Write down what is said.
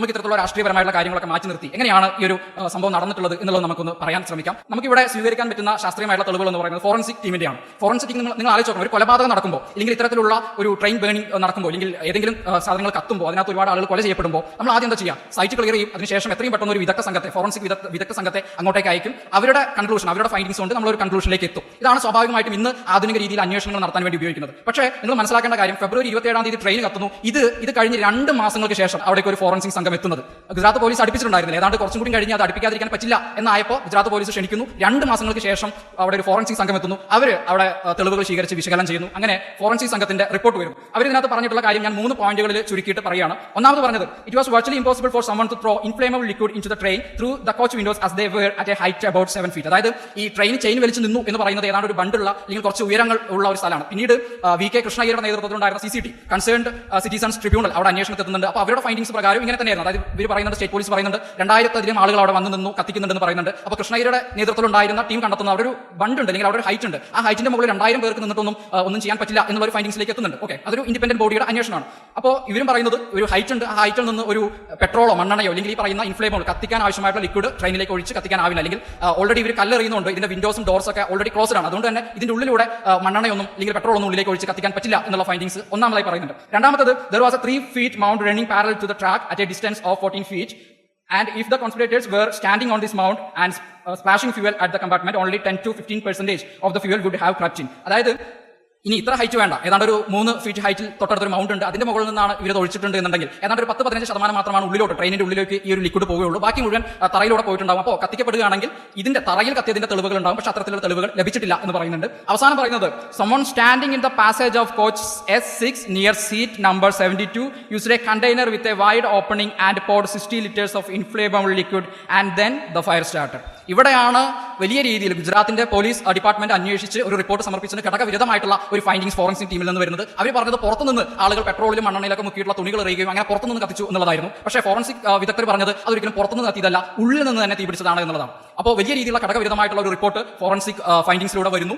നമുക്ക് ഇത്തരത്തിലുള്ള രാഷ്ട്രീയപരമായിട്ടുള്ള കാര്യങ്ങളൊക്കെ മാറ്റി നിർത്തി എങ്ങനെയാണ് ഈ ഒരു സംഭവം നടന്നിട്ടുള്ളത് എന്നുള്ളത് നമുക്കൊന്ന് പറയാൻ ശ്രമിക്കാം. നമുക്കിവിടെ സ്വീകരിക്കാൻ പറ്റുന്ന ശാസ്ത്രീയമായിട്ടുള്ള തെളിവുകൾ എന്ന് പറയുന്നത് ഫോറൻസിക് ടീമിന്റെയാണ്. ഫോറൻസിക് നിങ്ങൾ നിങ്ങൾ ആലോചിക്കണം ഒരു കൊലപാതകം നടക്കുമ്പോൾ അല്ലെങ്കിൽ ഇത്തരത്തിലുള്ള ഒരു ട്രെയിൻ ബേണിംഗ് നടക്കുമ്പോൾ അല്ലെങ്കിൽ ഏതെങ്കിലും സാധനങ്ങൾ കത്തുമ്പോൾ അതിനകത്ത് ഒരുപാട് ആളുകൾ കൊല ചെയ്യപ്പെടുമ്പോൾ നമ്മൾ ആദ്യം എന്താ ചെയ്യുക? സൈറ്റ് ക്ലിയർ ചെയ്യും. അതിനുശേഷം എത്രയും പെട്ടെന്ന് ഒരു വിദഗ്ധ സംഘത്തെ ഫോറൻസിക് വിദഗ്ധ സംഘത്തെ അങ്ങോട്ടേക്ക് അയക്കും. അവരുടെ കൺക്ലൂഷൻ അവരുടെ ഫൈൻഡിങ്സ് കൊണ്ട് നമ്മൾ ഒരു കൺക്ലൂഷനിലേക്ക് എത്തും. ഇതാണ് സ്വാഭാവികമായിട്ടും ഇന്ന് ആധുനിക രീതിയിൽ അന്വേഷണങ്ങൾ നടത്താൻ വേണ്ടി ഉപയോഗിക്കുന്നത്. പക്ഷേ നിങ്ങൾ മനസ്സിലാക്കേണ്ട കാര്യം ഫെബ്രുവരി ഇരുപത്തി ഏഴാം തീയതി ട്രെയിൻ കത്തുന്നു. ഇത് ഇത് കഴിഞ്ഞ് രണ്ട് മാസങ്ങൾക്ക് ശേഷം അവിടേക്ക് ഒരു ഫോറൻസിക് സംഘം എത്തുന്നത്. ഗുജറാത്ത് പോലീസ് അടുപ്പിച്ചിട്ടുണ്ടായിരുന്നില്ല. ഏതാണ്ട് കുറച്ചും കൂടി കഴിഞ്ഞ് അത് അടുപ്പിക്കാതിരിക്കാൻ പറ്റില്ല എന്നായപ്പോൾ ഗുജറാത്ത് പോലീസ് ക്ഷണിക്കുന്നു. രണ്ട് മാസങ്ങൾക്ക് ശേഷം അവിടെ ഒരു ഫോറൻസിക് സംഘം എത്തുന്നു. അവർ അവിടെ തെളിവുകൾ സ്വീകരിച്ച് വിശകലനം ചെയ്യുന്നു. അങ്ങനെ ഫോറൻസിക് സംഘത്തിന്റെ റിപ്പോർട്ട് വരും. അവർ ഇതിനകത്ത് പറഞ്ഞിട്ടുള്ള കാര്യം ഞാൻ മൂന്ന് പോയിന്റുകളിൽ ചുരുക്കിയിട്ട് പറയുകയാണ്. ഒന്നാമത് പറഞ്ഞത് it was virtually impossible for someone to throw inflammable liquid into the train through the coach windows as they were at a height about seven feet അതായത് ഈ ട്രെയിൻ ചെയിൻ വലിച്ചു നിന്നു എന്ന് പറയുന്നത് ഏതാണ്ട് ഒരു ബണ്ടുള്ള അല്ലെങ്കിൽ കുറച്ച് ഉയരങ്ങൾ ഉള്ള ഒരു സ്ഥലമാണ്. പിന്നീട് വി കെ കൃഷ്ണയ്യരുടെ നേതൃത്വത്തിലുണ്ടായിരുന്ന C C T concerned citizens tribunal അവിടെ അന്വേഷണത്തിൽ എത്തുന്നുണ്ട് അപ്പോൾ അവരുടെ ഫൈൻഡിങ്സ് പ്രകാരം ഇങ്ങനെ തന്നെയായിരുന്നു. അതായത് ഇവർ പറയുന്നുണ്ട് സ്റ്റേറ്റ് പോലീസ് പറയുന്നുണ്ട്. രണ്ടായിരത്തധികം ആളുകൾ അവിടെ വന്ന് നിന്നു കത്തിക്കുന്നുണ്ടെന്ന് പറയുന്നുണ്ട്. അപ്പോൾ കൃഷ്ണയ്യരുടെ നേതൃത്വത്തിലുണ്ടായിരുന്ന ടീം കണ്ടെത്തുന്ന. അവിടെ ഒരു ബണ്ട് ഉണ്ട് അല്ലെങ്കിൽ അവിടെ ഒരു ഹൈറ്റ് ഉണ്ട്. ആ ഹൈറ്റിന്റെ മുകളിൽ രണ്ടായിരം പേർക്ക് നിന്നിട്ടൊന്നും ഒന്നും ചെയ്യാൻ പറ്റില്ല എന്നുള്ള ഒരു ഫൈൻഡിങ്സിലേക്ക് എത്തുന്നുണ്ട്. ഓക്കെ അതൊരു ഇൻഡിപെൻഡന്റ് ബോഡിയുടെ അന്വേഷണമാണ്. അപ്പോൾ ഇവരും പറയുന്നത് ഒരു ഹൈറ്റ് ഉണ്ട്. ആ ഹൈറ്റിൽ നിന്ന് ഒരു പെട്രോളോ മണ്ണെണ്ണയോ അല്ലെങ്കിൽ ഈ പറയുന്ന ഇൻഫ്ലേമോ കത്തിക്കാൻ ആവശ്യമായിട്ടുള്ള ലിക്വിഡ് ട്രെയിനിലേക്ക് ഒഴിച്ച് കത്തിക്കാൻ ആവില്ല. അല്ലെങ്കിൽ ഓൾറെഡി ഇവർ കല്ലെറിയുന്നുണ്ട്. ഇതിന്റെ വിൻഡോസും ഡോർസ് ഒക്കെ ഓൾറെഡി ക്ലോസ്ഡ് ആണ്. അതുകൊണ്ട് തന്നെ ഇതിന്റെ ഉള്ളിലൂടെ മണ്ണെണ്ണയൊന്നും അല്ലെങ്കിൽ പെട്രോൾ ഒന്നും ഉള്ളിലേക്ക് ഒഴിച്ച് കത്തിക്കാൻ പറ്റില്ല എന്നുള്ള ഫൈൻഡിങ്സ് ഒന്നാമതായി പറയുന്നുണ്ട്. രണ്ടാമത്തത് there was three feet mount running parallel to the track at a distance of fourteen feet and if the conspirators were standing on this mount and splashing splashing fuel at the compartment, only 10 to 15 percentage of the would have in. അതായത് ഇനി ഇത്ര height വേണ്ട. ഏതാണ്ട് ഒരു മൂന്ന് feet ഹൈറ്റിൽ തൊട്ടടുത്തൊരു mount ഉണ്ട്. അതിന്റെ മുകളിൽ നിന്നാണ് ഇവർ ഒഴിച്ചിട്ടുണ്ട് എന്നുണ്ടെങ്കിൽ. ഏതാണ്ട് ഒരു പത്ത് പതിനഞ്ച് ശതമാനം മാത്രമാണ് ഉള്ളിലോട്ട് ട്രെയിനിന്റെ ഉള്ളിലേക്ക് ഈ ഒരു ലിക്വിഡ് പോവുകയുള്ളൂ. ബാക്കി മുഴുവൻ തറയിലൂടെ പോയിട്ടുണ്ടാവും. അപ്പോൾ കത്തിക്കപ്പെടുകയാണെങ്കിൽ ഇതിന്റെ തറയിൽ കത്തിയതിന്റെ തെളിവുകൾ ഉണ്ടാവും പക്ഷേ അത്തരത്തിലുള്ള തെളിവുകൾ ലഭിച്ചിട്ടില്ല എന്ന് പറയുന്നുണ്ട്. അവസാനം പറയുന്നത് someone standing in the passage of coach S six near seat number seventy two use a container with a wide opening and pour sixty litres of inflammable liquid and then the fire starter ഇവിടെയാണ് വലിയ രീതിയിൽ ഗുജറാത്തിന്റെ police department അന്വേഷിച്ച് ഒരു report സമർപ്പിച്ചതിന് ഘടകവിരുദ്ധമായിട്ടുള്ള ഒരു findings forensic ടീമിൽ നിന്ന് വരുന്നത്. അവർ പറഞ്ഞത് പുറത്തുനിന്ന് ആളുകൾ പെട്രോളിലും മണ്ണെണ്ണയിലൊക്കെ മുക്കിയിട്ടുള്ള തുണികൾ എറിയുകയും അങ്ങനെ പുറത്തുനിന്ന് കത്തിച്ചു എന്നുള്ളതായിരുന്നു. പക്ഷേ ഫോറൻസിക് വിദഗ്ധർ പറഞ്ഞത് അതൊരിക്കലും പുറത്തുനിന്ന് കത്തിയതല്ല ഉള്ളിൽ നിന്ന് തന്നെ തീപിടിച്ചതാണ് എന്നുള്ളതാണ്. അപ്പോൾ വലിയ രീതിയിലുള്ള ഘടകവിരുദ്ധമായിട്ടുള്ള ഒരു റിപ്പോർട്ട് ഫോറൻസിക് ഫൈൻഡിങ്സിലൂടെ വരുന്നു.